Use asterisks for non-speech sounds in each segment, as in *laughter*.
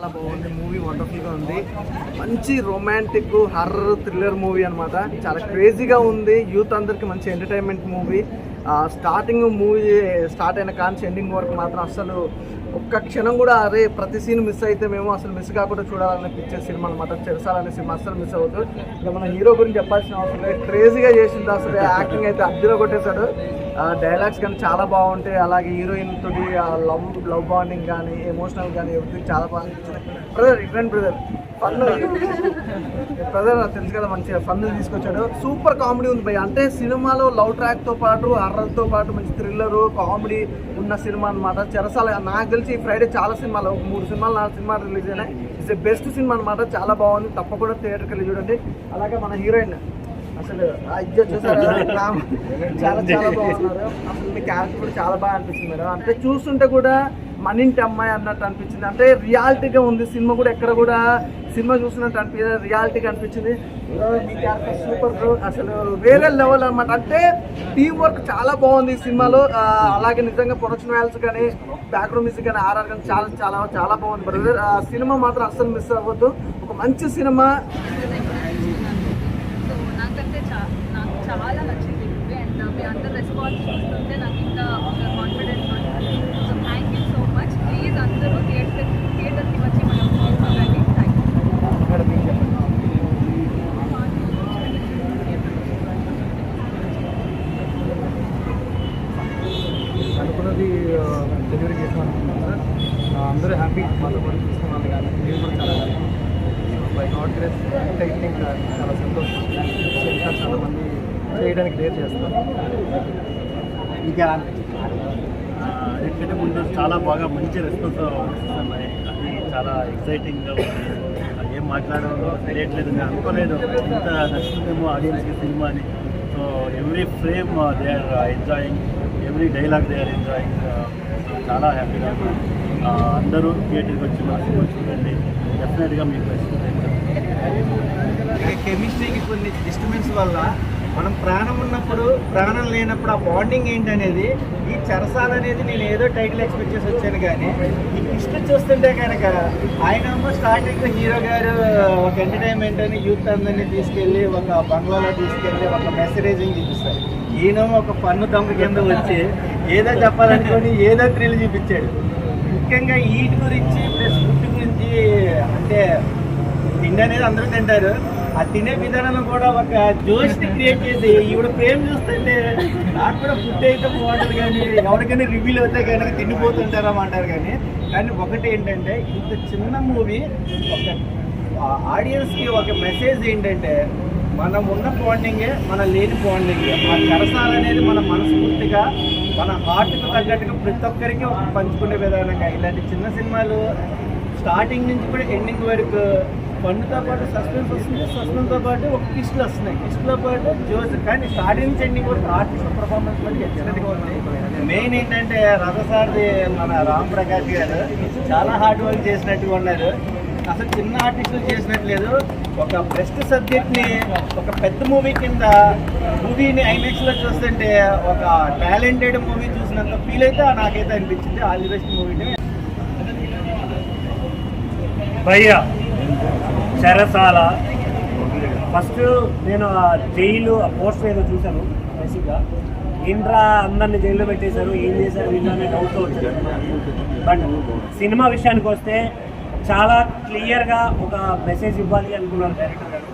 చాలా బాగుంది. మూవీ వండర్ఫుల్గా ఉంది. మంచి రొమాంటిక్ హర్రర్ థ్రిల్లర్ మూవీ అన్నమాట. చాలా క్రేజీగా ఉంది. యూత్ అందరికి మంచి entertainment movie starting movie start అయిన కానీ ఎండింగ్ వరకు మాత్రం అసలు ఒక్క క్షణం కూడా అరే ప్రతి సీన్ మిస్ అయితే మేము అసలు మిస్ కాకుండా చూడాలనిపించే సినిమా అనమాట చెరసాలనే సినిమా అసలు మిస్ అవుతుంది ఇక మన హీరో గురించి చెప్పాల్సిన అవసరం లేదు. క్రేజీగా చేసింది అసలు యాక్టింగ్ అయితే అద్దెలో కొట్టేశాడు. డైలాగ్స్ కానీ చాలా బాగుంటాయి. అలాగే హీరోయిన్ తోటి లవ్ లవ్ బాండింగ్ కానీ ఎమోషనల్ కానీ ఎవరికి చాలా బాగా బ్రదర్ ఇవ్వండి బ్రదర్ ఫన్ నాకు తెలుసు కదా మంచిగా ఫన్ తీసుకొచ్చాడు. సూపర్ కామెడీ ఉంది భయ్ అంటే సినిమాలో లవ్ ట్రాక్తో పాటు horror తో పాటు మంచి థ్రిల్లర్ కామెడీ ఉన్న సినిమా అనమాట చెరసాల నాకు తెలిసి ఈ ఫ్రైడే చాలా సినిమాలు ఒక మూడు సినిమాలు నాలుగు సినిమాలు రిలీజ్ అయినాయి. ఇట్స్ బెస్ట్ సినిమా అనమాట చాలా బాగుంది. తప్పకుండా థియేటర్కి వెళ్ళి చూడండి. అలాగే మన హీరోయిన్ అసలు అయ్యో చూసారా? *laughs* చాలా చాలా బాగున్నారు. అసలు మీ క్యారెక్టర్ కూడా చాలా బాగా అనిపిస్తుంది మేడం. అంటే చూస్తుంటే కూడా మన ఇంటి అమ్మాయి అన్నట్టు అనిపించింది. అంటే రియాలిటీగా ఉంది. సినిమా కూడా ఎక్కడ కూడా సినిమా చూసినట్టు అనిపించింది. రియాలిటీగా అనిపించింది. సూపర్ అసలు వేరే లెవెల్ అనమాట అంటే టీం వర్క్ చాలా బాగుంది ఈ సినిమాలో. అలాగే నిజంగా ప్రొడక్షన్ వాల్స్ కానీ బ్యాక్గ్రౌండ్ మ్యూజిక్ కానీ ఆర్ఆర్ కానీ చాలా చాలా చాలా బాగుంది. బ్రదర్ ఆ సినిమా మాత్రం అస్సలు మిస్ అవ్వద్దు. ఒక మంచి సినిమా సో నాకంటే చా నాకు చాలా నచ్చింది మూవీ అండ్ మీ అందరు రెస్పాన్స్ చూస్తుంటే నాకు ఇంకా ఒక confidence so thank you so much please అందరూ థియేటర్ థియేటర్కి వచ్చి మనం చూసుకోండి థ్యాంక్ యూ అనుకున్నది డెలివరీ చేసాం అనుకున్నాం సార్ అందరూ హ్యాపీ మాతో కూడా చూస్తున్నాను కానీ నేను కూడా చాలా హ్యాపీ బై నాట్ గ్రేస్ చాలా సంతోషం. ఇంకా చాలా మంది చేయడానికి డేర్ చేస్తాం ఇంకా ఎందుకంటే ముందు చాలా బాగా మంచి రెస్పాన్స్ వస్తున్నాయి అది చాలా ఎక్సైటింగ్గా ఉంది. ఏం మాట్లాడాలో తెలియట్లేదు నేను అనుకోలేదు. ఇంత నచ్చుతుందేమో ఆడియన్స్కి సినిమా అని. So every frame they are enjoying every dialogue they are enjoying చాలా హ్యాపీగా ఉన్నాను uh, అందరూ థియేటర్కి వచ్చి మా సినిమా చూడండి. డెఫినెట్గా మీకు నచ్చుతుంది. కెమిస్ట్రీకి కొన్ని డిస్టర్బెన్స్ వల్ల మనం ప్రాణం ఉన్నప్పుడు ప్రాణం లేనప్పుడు ఆ బాండింగ్ ఏంటనేది ఈ చరసాల అనేది నేను ఏదో టైటిల్ ఎక్స్పెక్ట్ చేసి వచ్చాను కానీ ఈ ట్విస్ట్ చూస్తుంటే కనుక ఆయన స్టార్టింగ్ హీరో గారు ఒక ఎంటర్టైన్మెంట్ అని యూత్ అందరినీ తీసుకెళ్ళి ఒక బంగ్లాలో తీసుకెళ్ళి ఒక మెసేజింగ్ చూపిస్తారు. ఈయన ఒక పన్ను దమ్ము కింద వచ్చి ఏదో చెప్పాలనుకొని ఏదో థ్రిల్ చూపించాడు. ముఖ్యంగా ఈట్ గురించి ప్లస్ ఫుడ్ గురించి అంటే తిండి అనేది అందరూ తింటారు. ఆ తినే విధానంలో కూడా ఒక జోష్ని క్రియేట్ చేసి ఈవిడ ప్రేమ చూస్తుంటే నాకు కూడా ఫుడ్ అయితే బాగుంటుంది కానీ ఎవరికైనా రివ్యూలు అవుతాయి కనుక తిండిపోతుంటారా అంటారు కానీ కానీ ఒకటి ఏంటంటే ఇంత చిన్న మూవీ ఒక ఆడియన్స్కి ఒక మెసేజ్ ఏంటంటే మనం ఉన్న బాండింగే మన లేని బాండింగ్ ఆ కరసాల అనేది మన మనస్ఫూర్తిగా మన హార్ట్కి తగ్గట్టుగా ప్రతి ఒక్కరికి పంచుకునే విధానంగా. ఇలాంటి చిన్న సినిమాలు స్టార్టింగ్ నుంచి కూడా ఎండింగ్ వరకు పండుతో పాటు సస్పెన్స్ వస్తుంది సస్పెన్స్తో పాటు ఒక కిస్ట్లు వస్తున్నాయి. కిస్ట్లో పాటు జోస్ కానీ స్టార్టింగ్ నుంచి ఎండింగ్ వరకు ఆర్టిస్ట్ పర్ఫార్మెన్స్ కూడా ఎక్సలెంట్గా ఉంది మెయిన్ ఏంటంటే రథసారి మన రామ్ ప్రకాష్ గారు చాలా హార్డ్ వర్క్ చేసినట్టుగా ఉన్నారు. అసలు చిన్న ఆర్టిస్టులు చేసినట్లేదు ఒక బెస్ట్ సబ్జెక్ట్ని ఒక పెద్ద మూవీ కింద మూవీని ఐమాక్స్లో చూస్తుంటే ఒక టాలెంటెడ్ మూవీ చూసినంత ఫీల్ అయితే నాకైతే అనిపించింది. ఆల్ ది బెస్ట్ మూవీని భయ్యా చెరసాల ఫస్ట్ నేను ఆ జైలు ఆ పోస్టర్ ఏదో చూశాను బేసిక్గా. ఏంట్రా అందరిని జైల్లో పెట్టేశారు ఏం చేశారు వీళ్ళు అనే డౌట్ బట్ సినిమా విషయానికి వస్తే చాలా క్లియర్గా ఒక మెసేజ్ ఇవ్వాలి అనుకున్నారు డైరెక్టర్ గారు.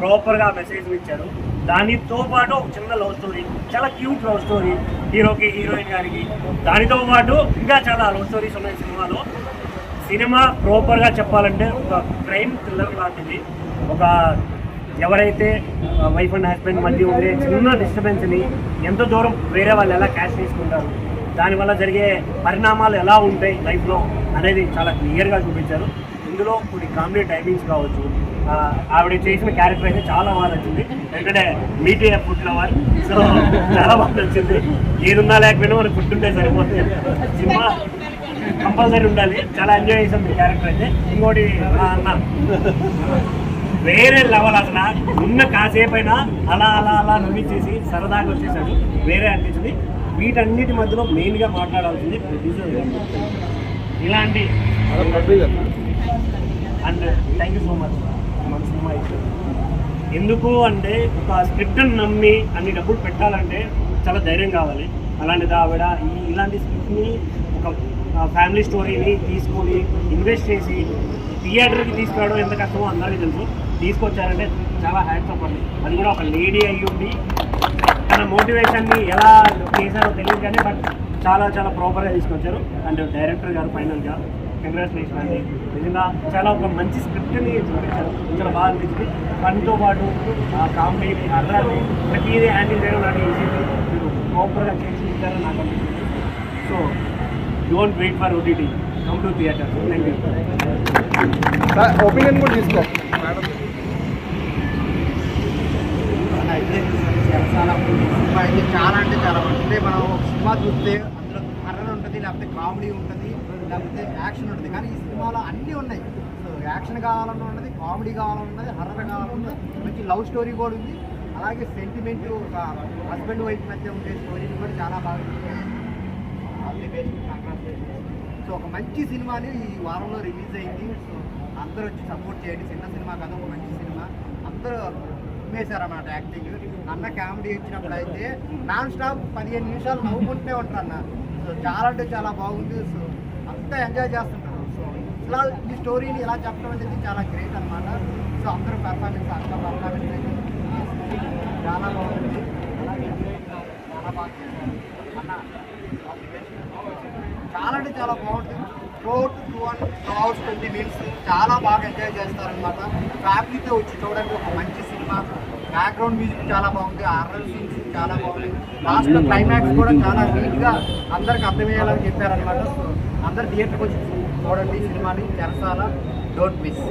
ప్రాపర్గా మెసేజ్ ఇచ్చారు. దానితో పాటు ఒక చిన్న లవ్ స్టోరీ చాలా క్యూట్ లవ్ స్టోరీ హీరోకి హీరోయిన్ గారికి. దానితో పాటు ఇంకా చాలా లవ్ స్టోరీస్ ఉన్నాయి సినిమాలో. సినిమా ప్రాపర్గా చెప్పాలంటే ఒక క్రైమ్ థ్రిల్లర్ లాంటిది. ఒక ఎవరైతే వైఫ్ అండ్ హస్బెండ్ మధ్య ఉండే చిన్న డిస్టర్బెన్స్ని ఎంత దూరం వేరే వాళ్ళు ఎలా క్యాష్ చేసుకుంటారు దానివల్ల జరిగే పరిణామాలు ఎలా ఉంటాయి లైఫ్లో అనేది చాలా క్లియర్గా చూపించారు. ఇందులో కొన్ని కామెడీ టైమింగ్స్ కావచ్చు ఆవిడ చేసిన క్యారెక్టర్ అయితే చాలా బాగా నచ్చింది. ఎందుకంటే మీటే ఫుడ్ లవర్ సో చాలా బాగా నచ్చింది. ఏదున్నా లేకపోయినా మనకు ఫుడ్ ఉంటే సరిపోతుంది. సినిమా కంపల్సరీ ఉండాలి. చాలా ఎంజాయ్ చేసాం మీ క్యారెక్టర్ అయితే. ఇంకోటి మా అన్న. వేరే లెవెల్ అసలు. ఉన్న కాసేపు అయినా అలా అలా అలా నవ్వించేసి సరదాగా వచ్చేసాడు. వేరే అనిపించింది. వీటన్నిటి మధ్యలో మెయిన్గా మాట్లాడాల్సింది ప్రొడ్యూసర్ ఇలాంటి and thank you so much మన సినిమా ఎందుకు అంటే ఒక స్క్రిప్ట్ని నమ్మి అన్ని డబ్బులు పెట్టాలంటే చాలా ధైర్యం కావాలి. అలాంటిది ఆవిడ ఈ ఇలాంటి స్క్రిప్ట్ని ఒక ఫ్యామిలీ స్టోరీని తీసుకొని ఇన్వెస్ట్ చేసి థియేటర్కి తీసుకురావడం ఎంత కష్టమో అందరికీ తెలుసు. తీసుకొచ్చారంటే చాలా హ్యాట్స్ అవ్వండి అది కూడా ఒక లేడీ అయ్యి ఉండి తన మోటివేషన్ని ఎలా చేశారో తెలియదు కానీ బట్ చాలా చాలా ప్రాపర్గా తీసుకొచ్చారు. అండ్ డైరెక్టర్ గారు ఫైనల్గా కంగ్రాచులేషన్ అండి. నిజంగా చాలా ఒక మంచి స్క్రిప్ట్ని చూపించారు. చాలా బాగా అనిపించింది. ఫన్తో పాటు కామెడీ అర్రాన్ని ప్రతిదీ హ్యాండిల్ చేయడం నాకు ఈజీ మీరు ప్రాపర్గా చేసి ఇచ్చారని నాకు అనిపించింది. So don't wait for OTT come to theatre thank you opinion కూడా తీసుకో. అయితే చాలా సినిమా అయితే చాలా అంటే చాలా బాగుంటుంది మనం ఒక సినిమా చూస్తే అందులో హర్రర్ ఉంటుంది లేకపోతే కామెడీ ఉంటుంది లేకపోతే యాక్షన్ ఉంటుంది. కానీ ఈ సినిమాలో అన్నీ ఉన్నాయి. సో యాక్షన్ కావాలన్నా ఉన్నది కామెడీ కావాలన్నా ఉన్నది హర్రర్ కావాలన్నా మంచి లవ్ స్టోరీ కూడా ఉంది. అలాగే సెంటిమెంట్ ఒక హస్బెండ్ వైఫ్ మధ్య ఉండే స్టోరీని కూడా చాలా బాగా సో ఒక మంచి సినిమాని ఈ వారంలో రిలీజ్ అయింది. సో అందరూ వచ్చి సపోర్ట్ చేయండి. చిన్న సినిమా కాదు ఒక మంచి సినిమా. అందరూ ఉమ్మేశారన్నమాట యాక్టింగ్. అన్న కామెడీ ఇచ్చినప్పుడు అయితే నాన్ స్టాప్ పదిహేను నిమిషాలు నవ్వుకుంటూనే ఉంటారు అన్న సో చాలా అంటే చాలా బాగుంది. సో అంతా ఎంజాయ్ చేస్తుంటారు. సో ఇలా ఈ స్టోరీని ఇలా చెప్పడం అనేది చాలా గ్రేట్ అనమాట సో అందరూ పర్ఫార్మెన్స్ అంత పర్ఫార్మెన్స్ అయితే చాలా బాగుంది. చాలా బాగా చేశారు అన్న all the best. చాలా అంటే చాలా బాగుంటుంది రోడ్ టూ అండ్ ట్వంటీ చాలా బాగా ఎంజాయ్ చేస్తారనమాట ఫ్యామిలీతో వచ్చి చూడండి ఒక మంచి సినిమా. బ్యాక్గ్రౌండ్ మ్యూజిక్ చాలా బాగుంది ఆర్ఎల్ సీన్స్ చాలా బాగుంది లాస్ట్ క్లైమాక్స్ కూడా చాలా నీట్గా అందరికి అర్థమయ్యేలాగా చెప్పారనమాట అందరు థియేటర్కి వచ్చి చూడండి సినిమాని తెరసాల. Don't miss